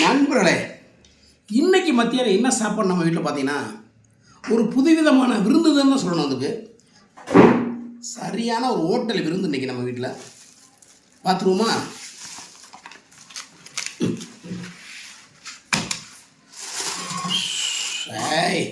நண்பர்களே இன்றைக்கி மத்தியானம் என்ன சாப்பாடு நம்ம வீட்டில் பார்த்தீங்கன்னா ஒரு புதுவிதமான விருந்து தான் சொல்லணும் அதுக்கு. சரியான ஒரு ஹோட்டல் விருந்து இன்னைக்கு நம்ம வீட்டில். பார்த்துருவோமா ஏய்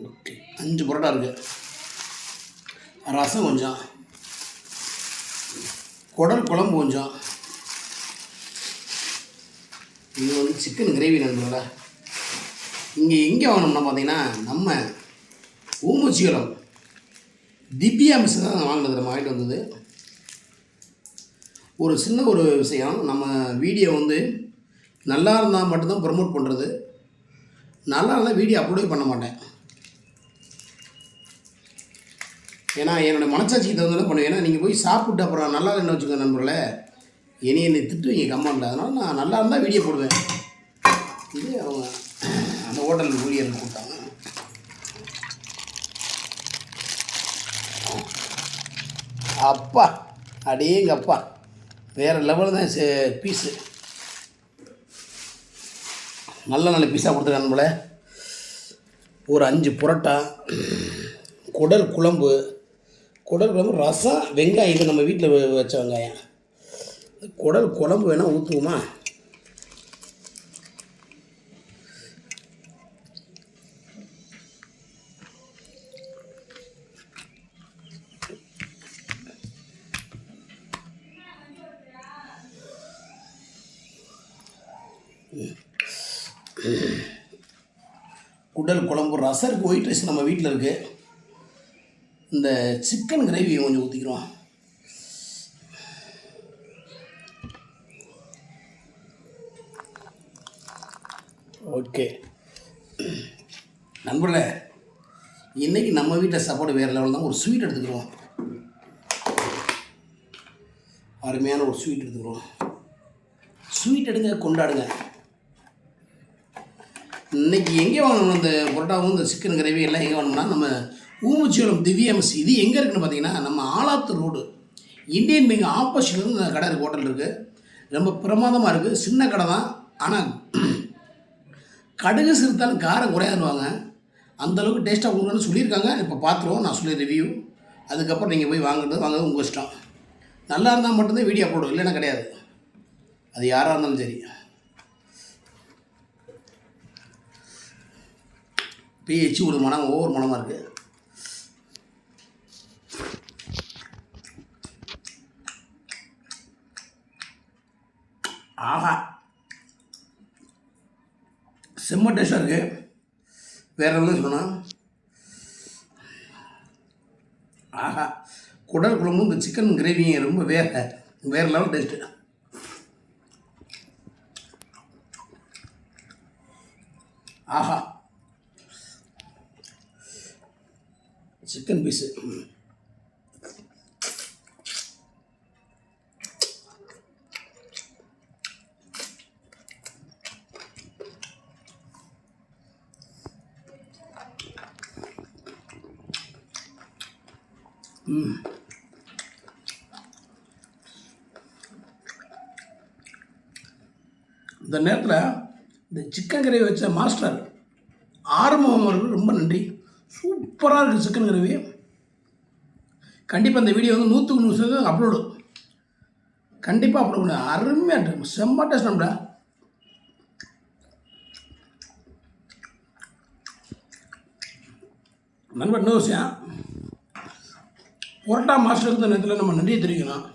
ஓகே அஞ்சு பரோட்டா இருக்குது ரசம் கொஞ்சம். குடல் குழம்பு கொஞ்சம். இது வந்து சிக்கன் கிரேவி நண்பர்களா. இங்கே எங்கே வாங்கினோம்னா பார்த்தீங்கன்னா நம்ம ஊமச்சிகரம் திவ்யா மிஸ் தான் வாங்கினது. நம்ம வாங்கிட்டு வந்தது. ஒரு சின்ன ஒரு விஷயம் நம்ம வீடியோ வந்து நல்லா இருந்தால் மட்டும்தான் ப்ரொமோட் பண்ணுறது நல்லா இருந்தால் வீடியோ அப்லோடே பண்ண மாட்டேன். ஏன்னா என்னோடய மனசாட்சிக்கு தகுந்த பண்ணுவேன் ஏன்னா நீங்கள் போய் சாப்பிட்டு அப்புறம் நல்லா இல்லைன்னு வச்சுக்கோங்க நண்பர்களே. என்னை என்னை திட்டுவீங்க கம்மாண்டில் அதனால் நான் நல்லா இருந்தால் வீடியோ போடுவேன். இது அவங்க அந்த ஹோட்டல் ஊழியர்கள் கொடுத்தாங்க அப்பா அடேங்க அப்பா வேறு லெவலில் தான் பீஸு நல்ல நல்ல பீஸாக கொடுத்துருக்காங்க நம்மள ஒரு அஞ்சு புரோட்டா குடல் குழம்பு குடல் குழம்பு ரசம் வெங்காயம் இது நம்ம வீட்டில் வச்ச வெங்காயம். குடல் குழம்பு வேணால் ஊற்றுவோமா குடல் குழம்பு ரசம் இருக்குது ஒயிட் ரைஸ் நம்ம வீட்டில் இருக்குது இந்த சிக்கன் கிரேவி கொஞ்சம் ஊற்றிக்கிறோம் ஓகே நண்பர்களே இன்றைக்கி நம்ம வீட்டில் சாப்பாடு வேறு லெவல் தான். ஒரு ஸ்வீட் எடுத்துக்கிறோம். அருமையான ஒரு ஸ்வீட் எடுத்துக்கிறோம். ஸ்வீட் எடுங்க கொண்டாடுங்க. இன்றைக்கி எங்கே வாங்கணும்? இந்த புரோட்டாவும் இந்த சிக்கன் கிரேவி எல்லாம் எங்கே வாங்கணும்னா நம்ம ஊமுச்சியோளம் திவ்யாமஸ் இது எங்கே இருக்குன்னு பார்த்தீங்கன்னா நம்ம ஆலாத்தூர் ரோடு இந்தியன் பேங்க் ஆப்போசிட்டில் இருந்து இந்த கடை இருக்குது ஹோட்டல் இருக்குது ரொம்ப பிரமாதமாக இருக்குது சின்ன கடை தான். ஆனால் கடுகு சிறுத்தாலும் காரம் குறையாதுவாங்க அந்தளவுக்கு டேஸ்ட்டாக கொடுக்கணும்னு சொல்லியிருக்காங்க. இப்போ பார்த்துருவோம் நான் சொல்லி ரிவ்யூ அதுக்கப்புறம் நீங்கள் போய் வாங்குறது வாங்குறது உங்கள் இஷ்டம். நல்லா இருந்தால் மட்டும்தான் வீடியோ போடும் இல்லைன்னா கிடையாது. அது யாராக இருந்தாலும் சரி. பிஹெச்சி ஒரு மனம் ஒவ்வொரு மனமாக இருக்குது ஆஹா. செம்ம டேஸ்டாக இருக்குது வேற என்ன சொன்னால் ஆஹா. குடல் குழம்பும் இந்த சிக்கன் கிரேவியும் ரொம்ப வேறு வேற லெவல் டேஸ்ட்டு ஆஹா. சிக்கன் பீஸு இந்த நேரத்தில் இந்த சிக்கன் கிரேவி வச்ச மாஸ்டர் ஆரம்பம் அவர்களுக்கு ரொம்ப நன்றி. சூப்பராக இருக்குது சிக்கன் கிரேவி கண்டிப்பாக இந்த வீடியோ வந்து நூற்றுக்கு நூறு சதவீதம் அப்லோடு கண்டிப்பாக அப்லோட் பண்ண. அருமையாக இருக்கு. செம்ம டேஸ்ட் நம்மள. நண்பர் இன்னொரு விஷயம். புரோட்டா மாஸ்டருக்கு இந்த நேரத்தில் நம்ம நன்றியை தெரிவிக்கணும்.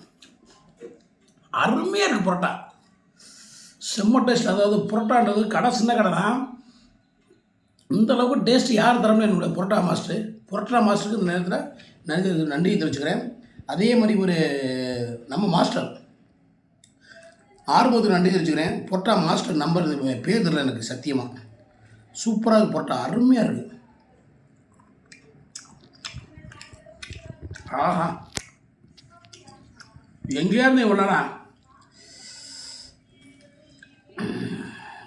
அருமையாக இருக்குது புரோட்டா. செம்ம டேஸ்ட். அதாவது புரோட்டான்றது கடை சின்ன கடை தான் இந்த அளவுக்கு டேஸ்ட் யார் தரமே என்னுடைய புரோட்டா மாஸ்டர். புரோட்டா மாஸ்டருக்கு இந்த நேரத்தில் நன்றி நன்றி தெரிவிச்சுக்கிறேன். அதே மாதிரி ஒரு நம்ம மாஸ்டர். ஆறுமுகத்துக்கு நன்றி தெரிவிச்சுக்கிறேன். புரோட்டா மாஸ்டர் நம்பர் பேர் தெரியல எனக்கு சத்தியமாக சூப்பராக இருக்குது புரோட்டா அருமையாக இருக்குது ஆஹா. எங்கேயா இருந்து இவ்வளோடா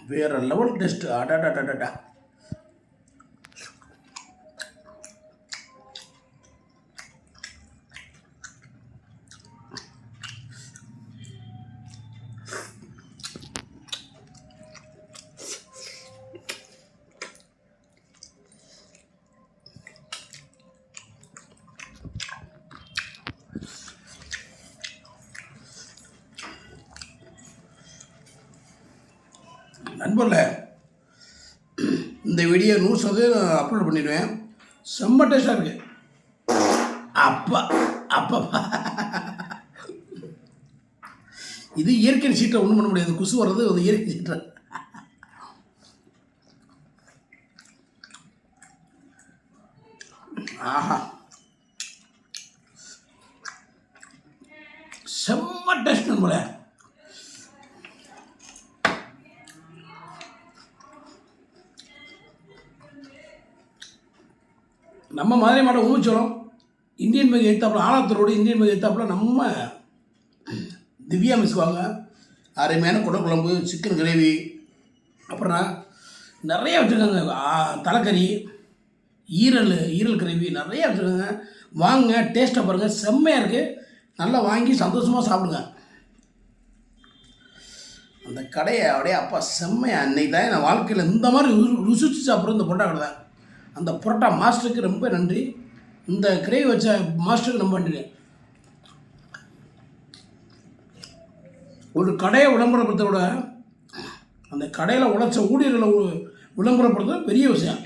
வேற லெவல் டெஸ்ட் அடாடாடாடா நண்பர்களே இந்த வீடியோ நூறு சதவீதம் அப்லோட் பண்ணிடுவேன். செம்ம டேஸ்டாக இருக்கு. அப்பா அப்பப்பா இது இயற்கை சீட்டை ஒன்றும் பண்ண முடியாது. குசு வர்றது அது இயற்கை சீட்டை ஆஹா செம்ம டேஸ்ட் நண்பர்களே நம்ம மாதிரி மாட்ட ஊமிச்சோளம் இந்தியன் பேங்க் எடுத்தாப்புல ஆலாத்தூர் ரோடு இந்தியன் பேங்க் எடுத்தாப்புல நம்ம திவ்யா மிஸ் வாங்க அருமையான குடக்குழம்பு சிக்கன் கிரேவி அப்புறம் நிறைய வச்சுருக்காங்க. தலைக்கறி ஈரல் ஈரல் கிரேவி நிறைய வச்சுருக்காங்க. வாங்க டேஸ்ட்டை பாருங்கள் செம்மையாக இருக்குது நல்லா வாங்கி சந்தோஷமாக சாப்பிடுங்க. அந்த கடையை அப்படியே அப்பா செம்மையா அன்னைக்கு தான் நான் வாழ்க்கையில் இந்த மாதிரி ரு- ருசிச்சு சாப்பிட்ற இந்த பொட்டா கடை தான் அந்த புரோட்டா மாஸ்டருக்கு ரொம்ப நன்றி. இந்த கிரேவி வச்ச மாஸ்டருக்கு ரொம்ப நன்றி. ஒரு கடையை விளம்பரப்படுத்த விட அந்த கடையில் உழைச்ச ஊழியர்களை விளம்பரப்படுத்துறது பெரிய விஷயம்.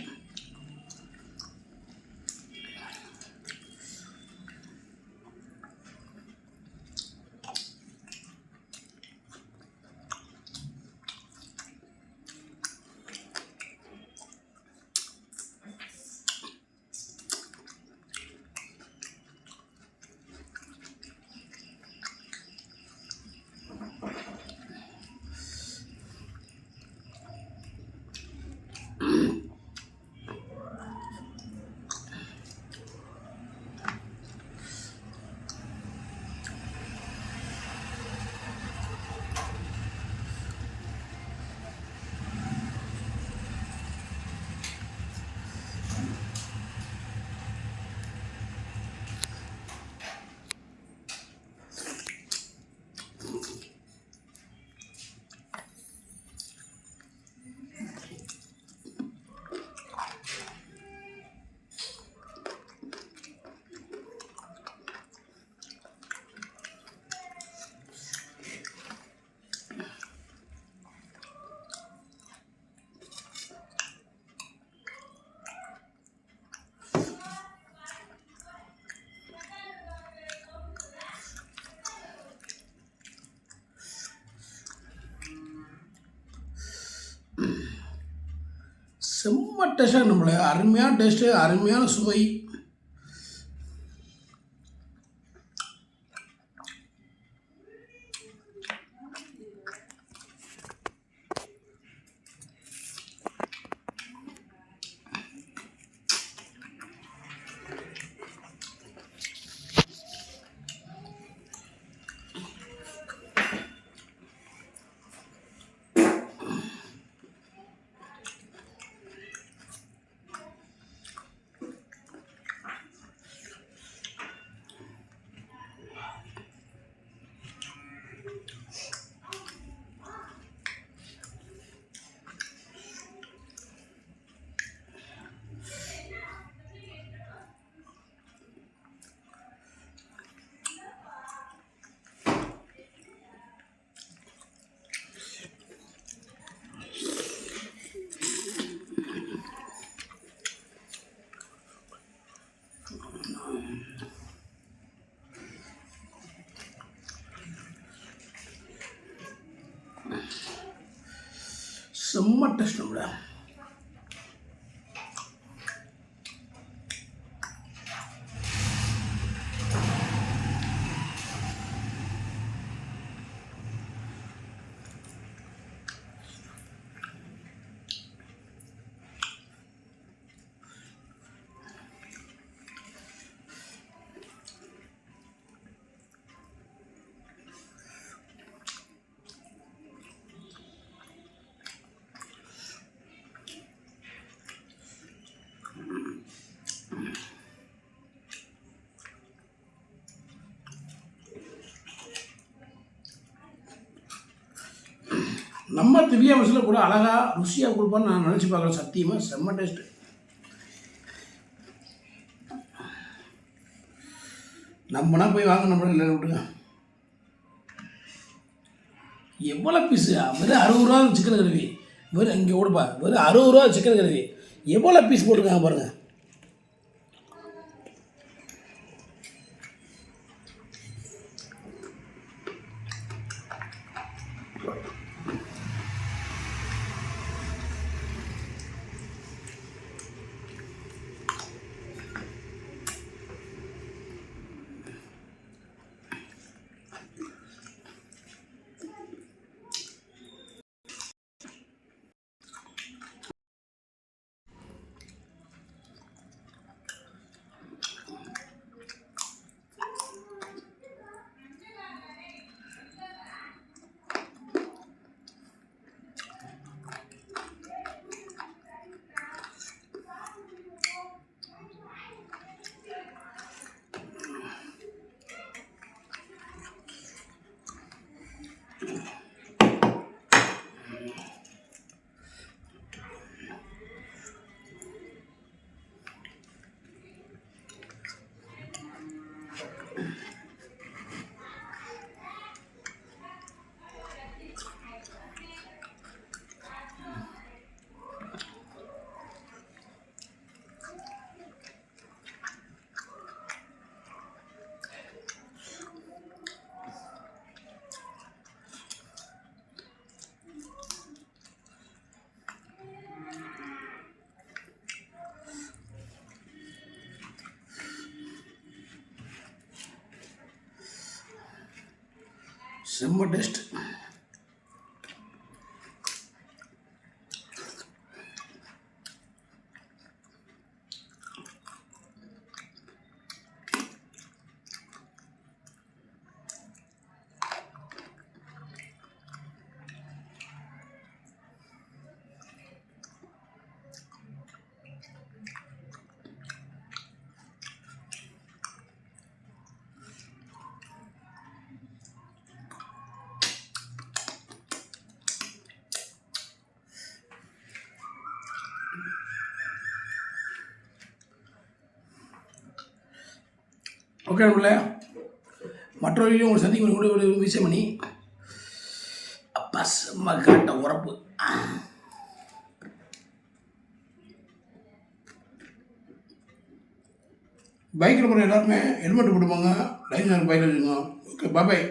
செம்ம டேஸ்ட்டாக நம்மளை அருமையான டேஸ்ட்டு அருமையான சுவை. செம்ம டெஸ்ட் நம்மள. நம்ம திவ்யா மசில் கூட அழகாக ருசியாக கொடுப்பான்னு நான் நினச்சி பார்க்குறேன். சத்தியமாக செம்ம டேஸ்ட்டு நம்மனா போய் வாங்க நம்மள இல்லை விட்டுங்க எவ்வளோ பீஸு வெறும் அறுபது ரூபா சிக்கன் கருவி. வெறும் இங்கே கொடுப்பா வெறும் அறுபது ரூபா சிக்கன் கருவி. எவ்வளோ பீஸ் போட்டிருக்காங்க பாருங்கள் செம்ம டேஸ்ட் ஓகே நம்மள மற்றொரு வீடியோ உங்களை சந்திக்கும் கூட விஷயம் பண்ணி அப்பா செம்ம காட்ட உரப்பு பைக்கில் போகிற எல்லாருமே ஹெல்மெட் போட்டுப்பாங்க லைசன்ஸ் பைக்கில் வச்சுக்கோங்க ஓகே பாய்